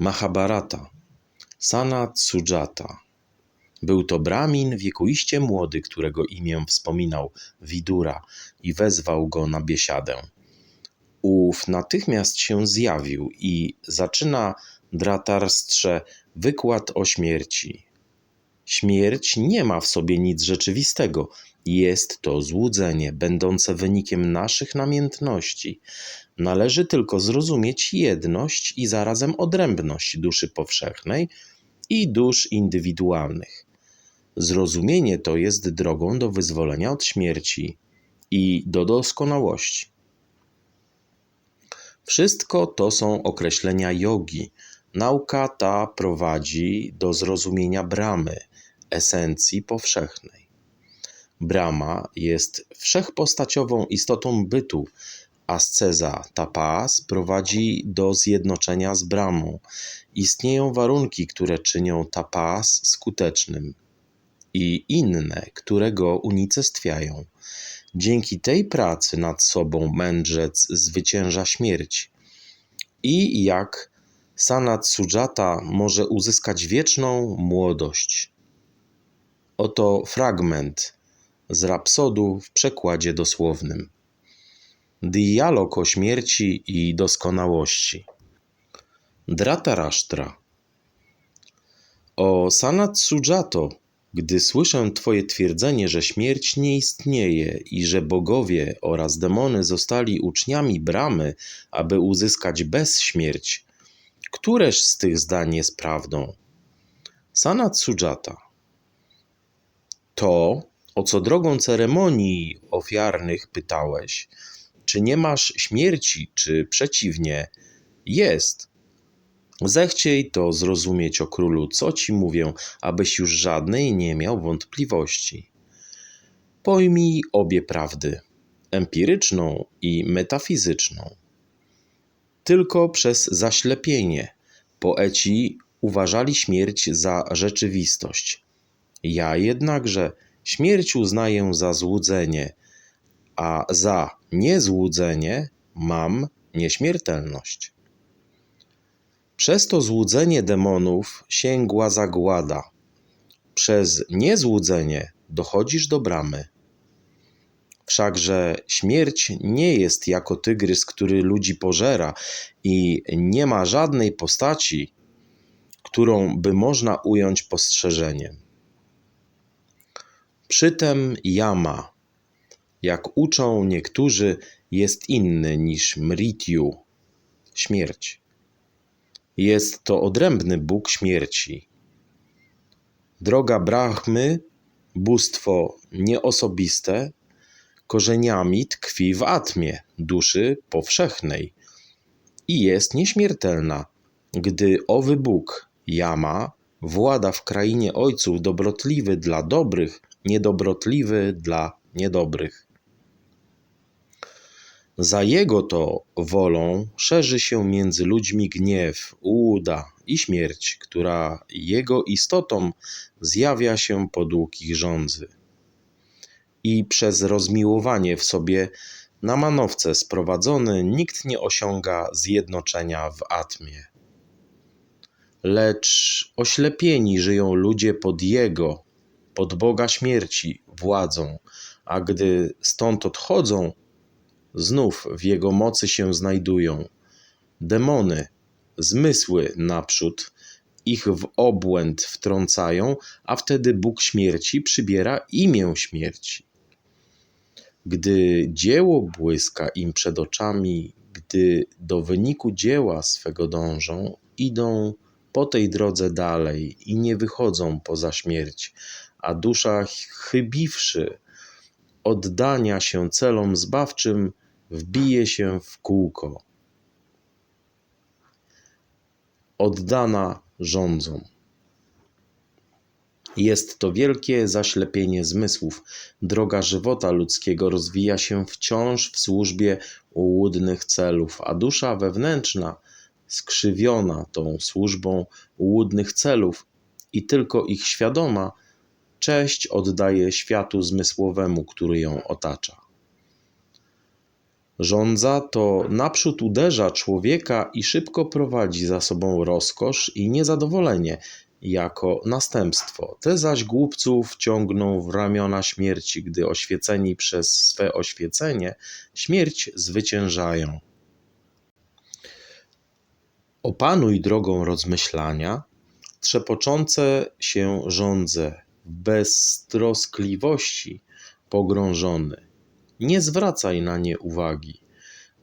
Mahabharata Sanat Sujata Był to Brahmin wiekuiście młody, którego imię wspominał Widura i wezwał go na biesiadę. Ów natychmiast się zjawił i zaczyna Dratarstrze wykład o śmierci. Śmierć nie ma w sobie nic rzeczywistego. Jest to złudzenie, będące wynikiem naszych namiętności. Należy tylko zrozumieć jedność i zarazem odrębność duszy powszechnej i dusz indywidualnych. Zrozumienie to jest drogą do wyzwolenia od śmierci i do doskonałości. Wszystko to są określenia jogi. Nauka ta prowadzi do zrozumienia bramy, esencji powszechnej. Brahma jest wszechpostaciową istotą bytu. Asceza tapas prowadzi do zjednoczenia z Brahmą. Istnieją warunki, które czynią tapas skutecznym i inne, które go unicestwiają. Dzięki tej pracy nad sobą mędrzec zwycięża śmierć. I jak Sanat Sujata może uzyskać wieczną młodość. Oto fragment z Rapsodu w przekładzie dosłownym. Dialog o śmierci i doskonałości. Dhritarashtra. O Sanat Sujato, gdy słyszę Twoje twierdzenie, że śmierć nie istnieje i że bogowie oraz demony zostali uczniami bramy, aby uzyskać bezśmierć, któreż z tych zdań jest prawdą? Sanat Sujata. To, o co drogą ceremonii ofiarnych pytałeś, czy nie masz śmierci, czy przeciwnie, jest. Zechciej to zrozumieć o królu, co ci mówię, abyś już żadnej nie miał wątpliwości. Pojmij obie prawdy, empiryczną i metafizyczną. Tylko przez zaślepienie poeci uważali śmierć za rzeczywistość. Ja jednakże śmierć uznaję za złudzenie, a za niezłudzenie mam nieśmiertelność. Przez to złudzenie demonów sięgła zagłada. Przez niezłudzenie dochodzisz do bramy. Wszakże śmierć nie jest jako tygrys, który ludzi pożera i nie ma żadnej postaci, którą by można ująć postrzeżeniem. Przytem Yama, jak uczą niektórzy, jest inny niż Mrityu, śmierć. Jest to odrębny Bóg śmierci. Droga Brahmy, bóstwo nieosobiste, korzeniami tkwi w atmie, duszy powszechnej i jest nieśmiertelna, gdy owy Bóg, Yama, włada w krainie ojców dobrotliwy dla dobrych, niedobrotliwy dla niedobrych. Za jego to wolą szerzy się między ludźmi gniew, ułuda i śmierć, która jego istotą zjawia się po długich rządzy. I przez rozmiłowanie w sobie na manowce sprowadzony nikt nie osiąga zjednoczenia w atmie. Lecz oślepieni żyją ludzie pod jego, pod Boga śmierci, władzą, a gdy stąd odchodzą, znów w jego mocy się znajdują. Demony, zmysły naprzód, ich w obłęd wtrącają, a wtedy Bóg śmierci przybiera imię śmierci. Gdy dzieło błyska im przed oczami, gdy do wyniku dzieła swego dążą, idą po tej drodze dalej i nie wychodzą poza śmierć, a dusza chybiwszy oddania się celom zbawczym, wbije się w kółko. Oddana rządzą. Jest to wielkie zaślepienie zmysłów. Droga żywota ludzkiego rozwija się wciąż w służbie ułudnych celów, a dusza wewnętrzna, skrzywiona tą służbą ułudnych celów i tylko ich świadoma, cześć oddaje światu zmysłowemu, który ją otacza. Żądza to naprzód uderza człowieka i szybko prowadzi za sobą rozkosz i niezadowolenie jako następstwo. Te zaś głupców ciągną w ramiona śmierci, gdy oświeceni przez swe oświecenie śmierć zwyciężają. Opanuj drogą rozmyślania, trzepoczące się żądze, beztroskliwości pogrążony. Nie zwracaj na nie uwagi.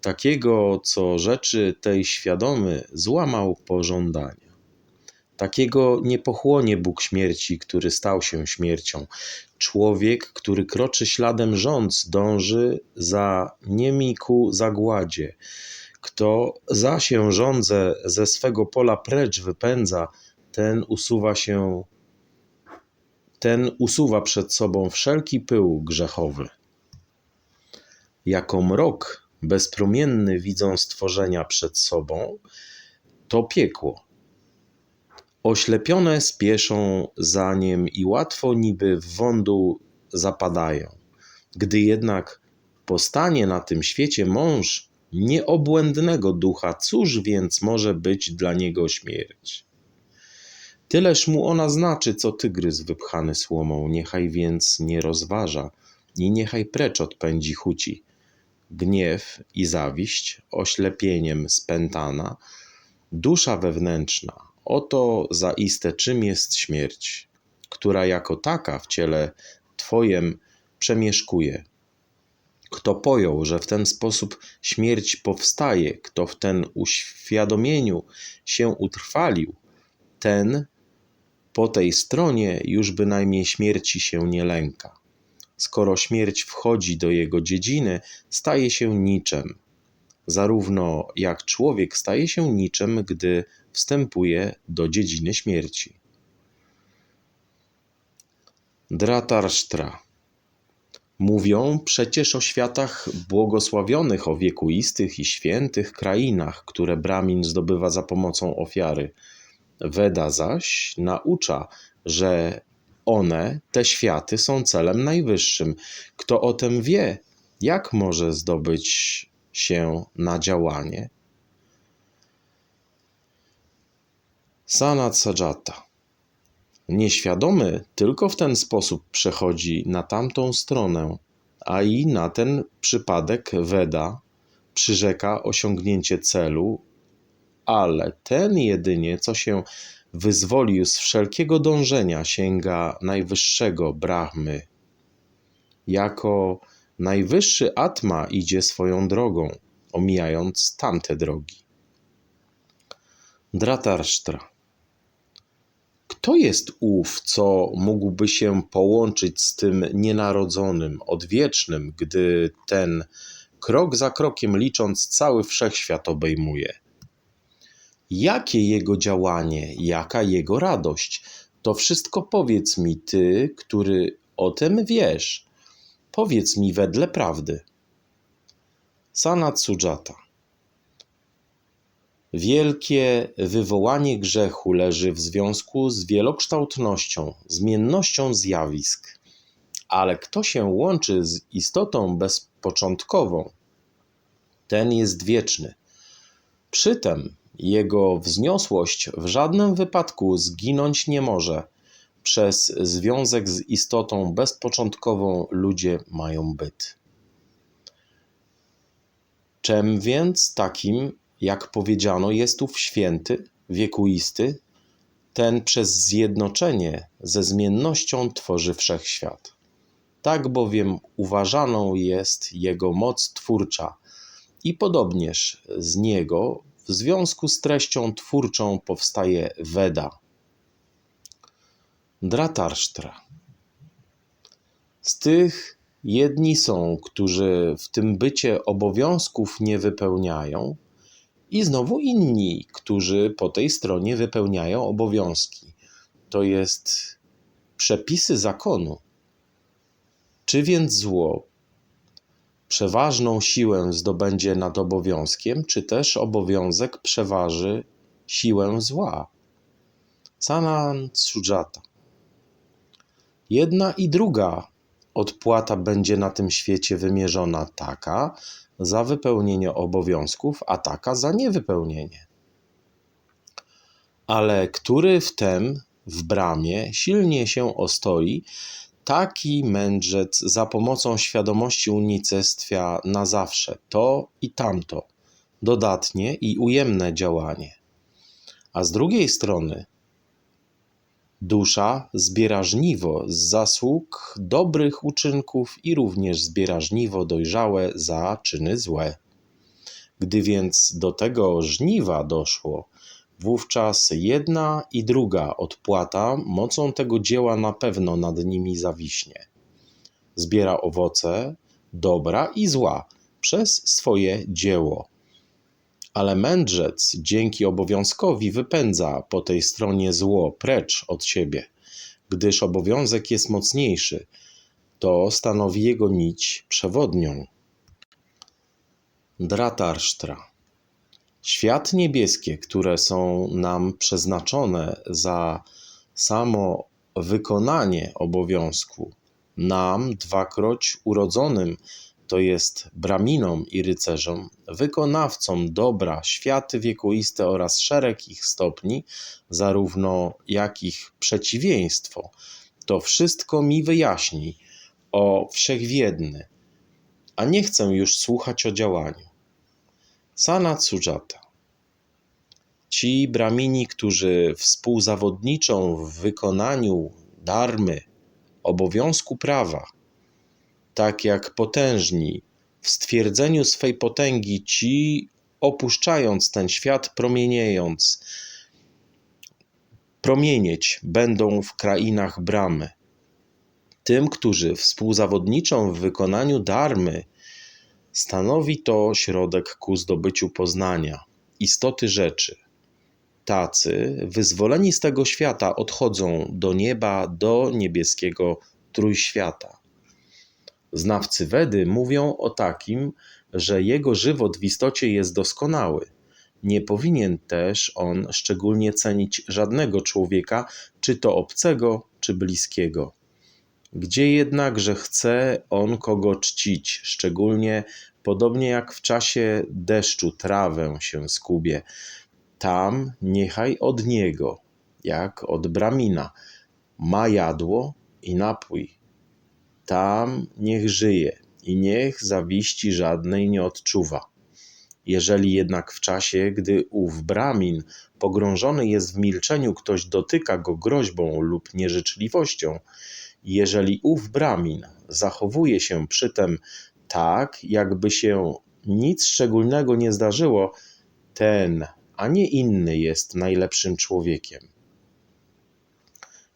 Takiego, co rzeczy tej świadomy, złamał pożądania. Takiego nie pochłonie Bóg śmierci, który stał się śmiercią. Człowiek, który kroczy śladem rządz, dąży za niemi ku zagładzie. Kto za się rządzę ze swego pola precz wypędza, ten usuwa się, ten usuwa przed sobą wszelki pył grzechowy. Jako mrok bezpromienny widzą stworzenia przed sobą, to piekło. Oślepione spieszą za nim i łatwo niby w wądu zapadają. Gdy jednak postanie na tym świecie mąż nieobłędnego ducha, cóż więc może być dla niego śmierć? Tyleż mu ona znaczy, co tygrys wypchany słomą, niechaj więc nie rozważa i niechaj precz odpędzi chuci. Gniew i zawiść, oślepieniem spętana, dusza wewnętrzna, oto zaiste czym jest śmierć, która jako taka w ciele Twojem przemieszkuje. Kto pojął, że w ten sposób śmierć powstaje, kto w ten uświadomieniu się utrwalił, ten po tej stronie już bynajmniej śmierci się nie lęka. Skoro śmierć wchodzi do jego dziedziny, staje się niczem. Zarówno jak człowiek staje się niczem, gdy wstępuje do dziedziny śmierci. Dratarsztra Mówią przecież o światach błogosławionych, o wiekuistych i świętych krainach, które Brahmin zdobywa za pomocą ofiary. Weda zaś naucza, że one, te światy, są celem najwyższym. Kto o tym wie, jak może zdobyć się na działanie? Sanat Sajata. Nieświadomy tylko w ten sposób przechodzi na tamtą stronę, a i na ten przypadek Weda przyrzeka osiągnięcie celu, ale ten jedynie, co się wyzwolił z wszelkiego dążenia, sięga najwyższego Brahmy. Jako najwyższy Atma idzie swoją drogą, omijając tamte drogi. Dratarsztra. Kto jest ów, co mógłby się połączyć z tym nienarodzonym, odwiecznym, gdy ten krok za krokiem licząc cały wszechświat obejmuje? Jakie jego działanie, jaka jego radość? To wszystko powiedz mi ty, który o tym wiesz. Powiedz mi wedle prawdy. Sanat Sujata. Wielkie wywołanie grzechu leży w związku z wielokształtnością, zmiennością zjawisk. Ale kto się łączy z istotą bezpoczątkową, ten jest wieczny. Przytem jego wzniosłość w żadnym wypadku zginąć nie może. Przez związek z istotą bezpoczątkową ludzie mają byt. Czym więc takim, jak powiedziano, jest ów święty, wiekuisty, ten przez zjednoczenie ze zmiennością tworzy wszechświat. Tak bowiem uważaną jest jego moc twórcza i podobnież z niego w związku z treścią twórczą powstaje Weda. Dratarsztra. Z tych jedni są, którzy w tym bycie obowiązków nie wypełniają, i znowu inni, którzy po tej stronie wypełniają obowiązki. To jest przepisy zakonu. Czy więc zło przeważną siłę zdobędzie nad obowiązkiem, czy też obowiązek przeważy siłę zła? Sanan Sujata. Jedna i druga odpłata będzie na tym świecie wymierzona taka, za wypełnienie obowiązków, a taka za niewypełnienie. Ale który wtem w bramie silnie się ostoi, taki mędrzec za pomocą świadomości unicestwia na zawsze to i tamto, dodatnie i ujemne działanie. A z drugiej strony dusza zbiera żniwo z zasług dobrych uczynków i również zbiera żniwo dojrzałe za czyny złe. Gdy więc do tego żniwa doszło, wówczas jedna i druga odpłata mocą tego dzieła na pewno nad nimi zawiśnie. Zbiera owoce dobra i zła przez swoje dzieło. Ale mędrzec dzięki obowiązkowi wypędza po tej stronie zło precz od siebie, gdyż obowiązek jest mocniejszy, to stanowi jego nić przewodnią. Dratarsztra. Świat niebieskie, które są nam przeznaczone za samo wykonanie obowiązku, nam dwakroć urodzonym, to jest braminom i rycerzom, wykonawcom dobra, światy wiekuiste oraz szereg ich stopni, zarówno jak ich przeciwieństwo, to wszystko mi wyjaśni o wszechwiedny, a nie chcę już słuchać o działaniu. Sanat Sujata. Ci bramini, którzy współzawodniczą w wykonaniu darmy, obowiązku prawa, tak jak potężni w stwierdzeniu swej potęgi, ci opuszczając ten świat, promieniejąc, promienieć będą w krainach bramy. Tym, którzy współzawodniczą w wykonaniu darmy, Stanowi to środek ku zdobyciu poznania, istoty rzeczy. Tacy, wyzwoleni z tego świata, odchodzą do nieba, do niebieskiego trójświata. Znawcy Wedy mówią o takim, że jego żywot w istocie jest doskonały. Nie powinien też on szczególnie cenić żadnego człowieka, czy to obcego, czy bliskiego. Gdzie jednakże chce on kogo czcić, szczególnie podobnie jak w czasie deszczu trawę się skubie, tam niechaj od niego, jak od bramina, ma jadło i napój. Tam niech żyje i niech zawiści żadnej nie odczuwa. Jeżeli jednak w czasie, gdy ów bramin pogrążony jest w milczeniu, ktoś dotyka go groźbą lub nieżyczliwością, jeżeli ów bramin zachowuje się przytem tak, jakby się nic szczególnego nie zdarzyło, ten, a nie inny jest najlepszym człowiekiem.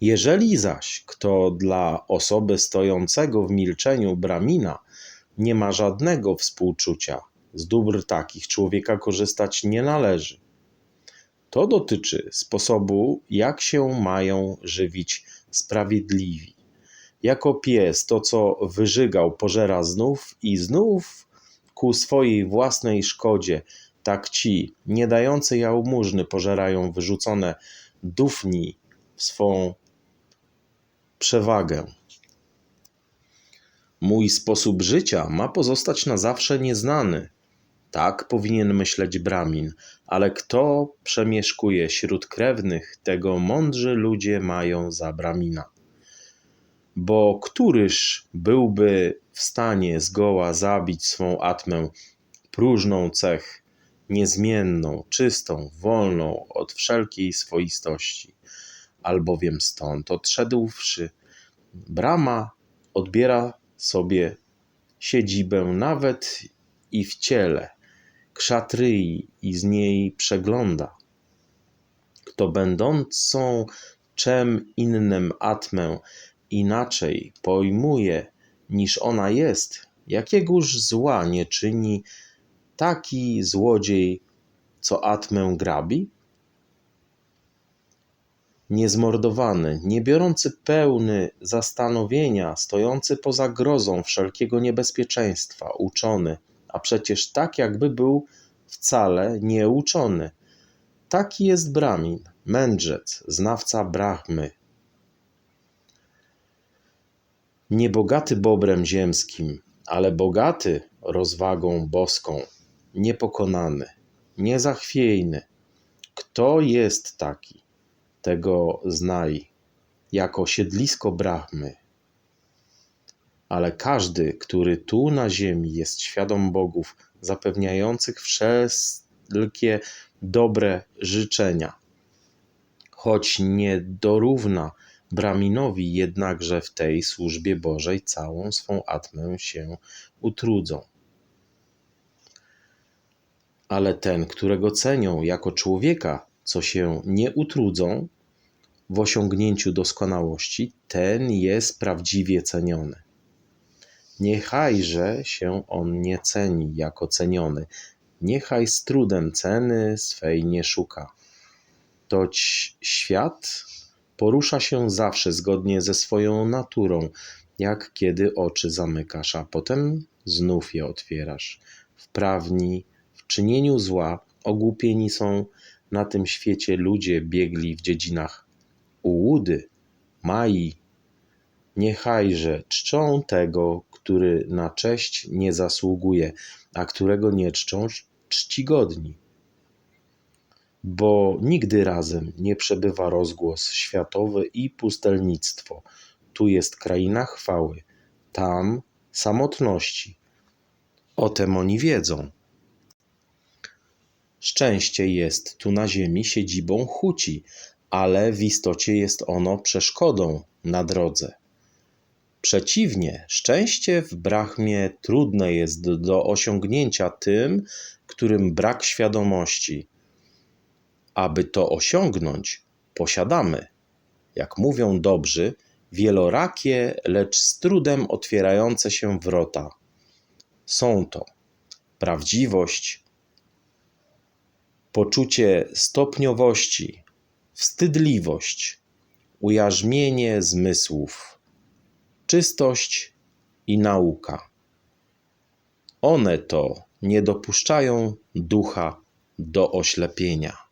Jeżeli zaś kto dla osoby stojącego w milczeniu bramina nie ma żadnego współczucia, z dóbr takich człowieka korzystać nie należy. To dotyczy sposobu, jak się mają żywić sprawiedliwi. Jako pies to, co wyżygał, pożera znów i znów ku swojej własnej szkodzie. Tak ci, nie dający jałmużny, pożerają wyrzucone dufni swą przewagę. Mój sposób życia ma pozostać na zawsze nieznany. Tak powinien myśleć Bramin, ale kto przemieszkuje wśród krewnych, tego mądrzy ludzie mają za Bramina bo któryż byłby w stanie zgoła zabić swą atmę, próżną cech, niezmienną, czystą, wolną od wszelkiej swoistości. Albowiem stąd odszedłszy, brama odbiera sobie siedzibę nawet i w ciele, krzatryi i z niej przegląda. Kto będącą czem innym atmę inaczej pojmuje niż ona jest, jakiegoż zła nie czyni taki złodziej, co atmę grabi? Niezmordowany, nie biorący pełny zastanowienia, stojący poza grozą wszelkiego niebezpieczeństwa, uczony, a przecież tak jakby był wcale nieuczony. Taki jest Bramin, mędrzec, znawca Brahmy, niebogaty bobrem ziemskim, ale bogaty rozwagą boską, niepokonany, niezachwiejny. Kto jest taki? Tego znaj, jako siedlisko Brahmy. Ale każdy, który tu na ziemi jest świadom bogów, zapewniających wszelkie dobre życzenia, choć nie dorówna Braminowi, jednakże w tej służbie Bożej całą swą atmę się utrudzą. Ale ten, którego cenią jako człowieka, co się nie utrudzą w osiągnięciu doskonałości, ten jest prawdziwie ceniony. Niechajże się on nie ceni jako ceniony, niechaj z trudem ceny swej nie szuka. Toć świat porusza się zawsze zgodnie ze swoją naturą, jak kiedy oczy zamykasz, a potem znów je otwierasz. Wprawni w czynieniu zła ogłupieni są na tym świecie ludzie biegli w dziedzinach ułudy, mai. Niechajże czczą tego, który na cześć nie zasługuje, a którego nie czczą czcigodni. Bo nigdy razem nie przebywa rozgłos światowy i pustelnictwo. Tu jest kraina chwały, tam samotności. O tem oni wiedzą. Szczęście jest tu na ziemi siedzibą chuci, ale w istocie jest ono przeszkodą na drodze. Przeciwnie, szczęście w Brahmie trudne jest do osiągnięcia tym, którym brak świadomości. Aby to osiągnąć, posiadamy, jak mówią dobrzy, wielorakie, lecz z trudem otwierające się wrota. Są to prawdziwość, poczucie stopniowości, wstydliwość, ujarzmienie zmysłów, czystość i nauka. One to nie dopuszczają ducha do oślepienia.